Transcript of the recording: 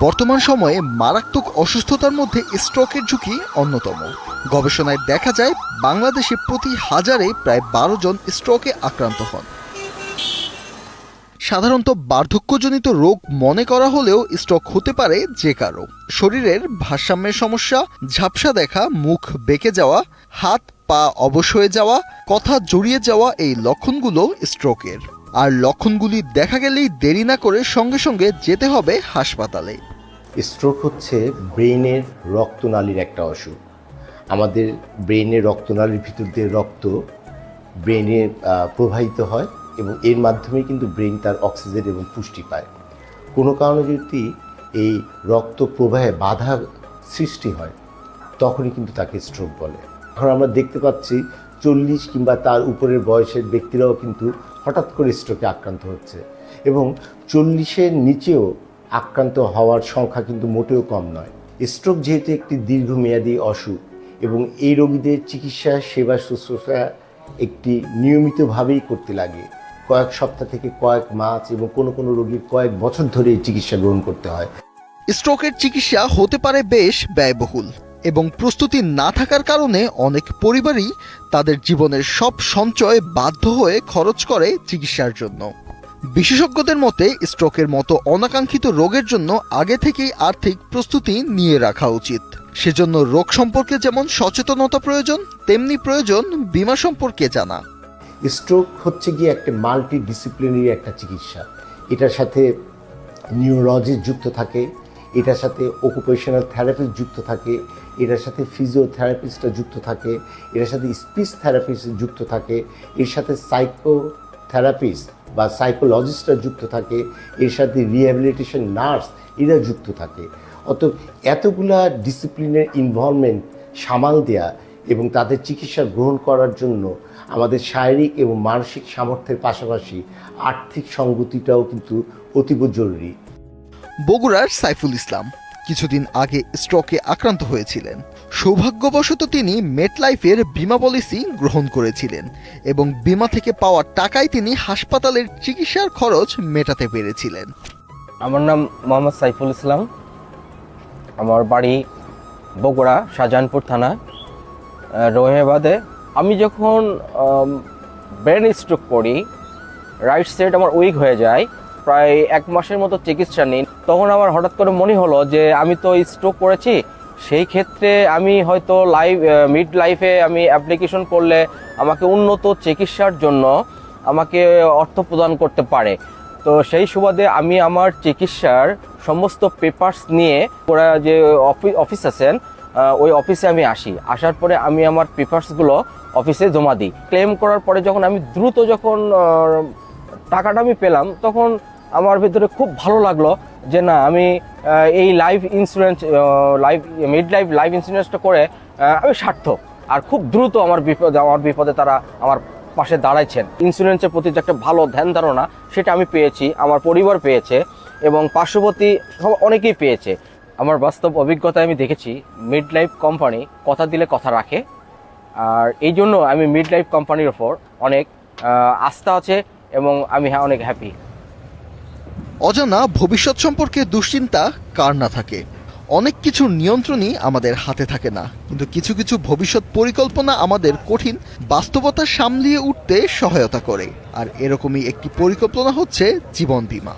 বর্তমান সময়ে মারাত্মক অসুস্থতার মধ্যে স্ট্রোকের ঝুঁকি অন্যতম। গবেষণায় দেখা যায়, বাংলাদেশে প্রতি হাজারে প্রায় বারো জন স্ট্রোকে আক্রান্ত হন। সাধারণত বার্ধক্যজনিত রোগ মনে করা হলেও স্ট্রোক হতে পারে যে কারও। শরীরের ভারসাম্যের সমস্যা, ঝাপসা দেখা, মুখ বেঁকে যাওয়া, হাত পা অবশ হয়ে যাওয়া, কথা জড়িয়ে যাওয়া এই লক্ষণগুলো স্ট্রোকের। আর লক্ষণগুলি দেখা গেলেই দেরি না করে সঙ্গে সঙ্গে যেতে হবে হাসপাতালে। স্ট্রোক হচ্ছে ব্রেইনের রক্তনালীর একটা অসুখ। আমাদের ব্রেইনের রক্তনালীর ভিতর দিয়ে রক্ত ব্রেইনে আহ, প্রবাহিত হয় এবং এর মাধ্যমে কিন্তু ব্রেইন তার অক্সিজেন এবং পুষ্টি পায়। কোনো কারণে যদি এই রক্ত প্রবাহে বাধা সৃষ্টি হয় তখনই কিন্তু তাকে স্ট্রোক বলে। এখন আমরা দেখতে পাচ্ছি চল্লিশ কিংবা তার উপরের বয়সের ব্যক্তিরাও কিন্তু হঠাৎ করে স্ট্রোকে আক্রান্ত হচ্ছে। এবং চল্লিশের নিচেও আক্রান্ত হওয়ার সংখ্যা কিন্তু মোটেও কম নয়। স্ট্রোক যেহেতু একটি দীর্ঘমেয়াদী অসুখ এবং এই রোগীদের চিকিৎসা, সেবা, শুশ্রূষা একটি নিয়মিতভাবেই করতে লাগে। কয়েক সপ্তাহ থেকে কয়েক মাস এবং কোনো কোনো রোগীর কয়েক বছর ধরে চিকিৎসা গ্রহণ করতে হয়। স্ট্রোকের চিকিৎসা হতে পারে বেশ ব্যয়বহুল। এবং প্রস্তুতি না থাকার কারণে অনেক পরিবারই তাদের জীবনের সব সঞ্চয় বাধ্য হয়ে খরচ করে চিকিৎসার জন্য। বিশেষজ্ঞদের মতে, স্ট্রোকের মতো অনাকাঙ্ক্ষিত রোগের জন্য আগে থেকেই আর্থিক প্রস্তুতি নিয়ে রাখা উচিত। সেজন্য রোগ সম্পর্কে যেমন সচেতনতা প্রয়োজন, তেমনি প্রয়োজন বীমা সম্পর্কে জানা। স্ট্রোক হচ্ছে গিয়ে একটা মাল্টি ডিসিপ্লিনারি একটা চিকিৎসা। এটার সাথে নিউরোলজিস্ট যুক্ত থাকে এটার সাথে অকুপেশনাল থেরাপিস্ট যুক্ত থাকে, এটার সাথে ফিজিওথেরাপিস্টরা যুক্ত থাকে, এটার সাথে স্পিচ থেরাপিস্ট যুক্ত থাকে, এর সাথে সাইকো থেরাপিস্ট বা সাইকোলজিস্টরা যুক্ত থাকে, এর সাথে রিহ্যাবিলিটেশন নার্স এরা যুক্ত থাকে। অত এতগুলা ডিসিপ্লিনের ইনভলভমেন্ট সামাল দেয়া এবং তাদের চিকিৎসা গ্রহণ করার জন্য আমাদের শারীরিক এবং মানসিক সামর্থ্যের পাশাপাশি আর্থিক সংগতিটাও কিন্তু অতীব জরুরি। বগুড়ার সাইফুল ইসলাম কিছুদিন আগে স্ট্রোকে আক্রান্ত হয়েছিলেন। সৌভাগ্যবশত তিনি মেটলাইফের বীমা পলিসি গ্রহণ করেছিলেন এবং বীমা থেকে পাওয়া টাকায় তিনি হাসপাতালের চিকিৎসার খরচ মেটাতে পেরেছিলেন। আমার নাম মোহাম্মদ সাইফুল ইসলাম। আমার বাড়ি বগুড়া শাহজাহানপুর থানা আহ, রহিমাবাদে আমি যখন ব্রেন স্ট্রোক করি রাইট সাইড আমার উইক হয়ে যায়। প্রায় এক মাসের মতো চিকিৎসা নিই। তখন আমার হঠাৎ করে মনে হলো যে, আমি তো স্ট্রোক করেছি, সেই ক্ষেত্রে আমি হয়তো লাইভ মিড লাইফে আমি অ্যাপ্লিকেশন করলে আমাকে উন্নত চিকিৎসার জন্য আমাকে অর্থ প্রদান করতে পারে। তো সেই সুবাদে আমি আমার চিকিৎসার সমস্ত পেপার্স নিয়ে ওরা যে অফি- অফিস আছেন ওই অফিসে আমি আসি। আসার পরে আমি আমার পেপার্সগুলো অফিসে জমা দিই। ক্লেম করার পরে যখন আমি দ্রুত যখন টাকাটা আমি পেলাম, তখন আমার ভিতরে খুব ভালো লাগল যে না, আমি এই life insurance life mid life life ইন্স্যুরেন্সটা করে আমি সার্থক। আর খুব দ্রুত আমার বিপদে আমার বিপদে তারা আমার পাশে দাঁড়াইছেন। ইন্স্যুরেন্সের প্রতি যে একটা ভালো ধ্যান ধারণা, সেটা আমি পেয়েছি, আমার পরিবার পেয়েছে, এবং পার্শ্ববর্তী সব অনেকেই পেয়েছে। আমার বাস্তব অভিজ্ঞতায় আমি দেখেছি মিড লাইফ কোম্পানি কথা দিলে কথা রাখে, আর এই জন্য আমি মিড লাইফ কোম্পানির ওপর অনেক আস্থা আছে, এবং আমি হ্যাঁ অনেক হ্যাপি অজানা ভবিষ্যৎ সম্পর্কে দুশ্চিন্তা কার না থাকে? অনেক কিছুর নিয়ন্ত্রণই আমাদের হাতে থাকে না। কিন্তু কিছু কিছু ভবিষ্যৎ পরিকল্পনা আমাদের কঠিন বাস্তবতা সামলিয়ে উঠতে সহায়তা করে। আর এরকমই একটি পরিকল্পনা হচ্ছে জীবন বীমা।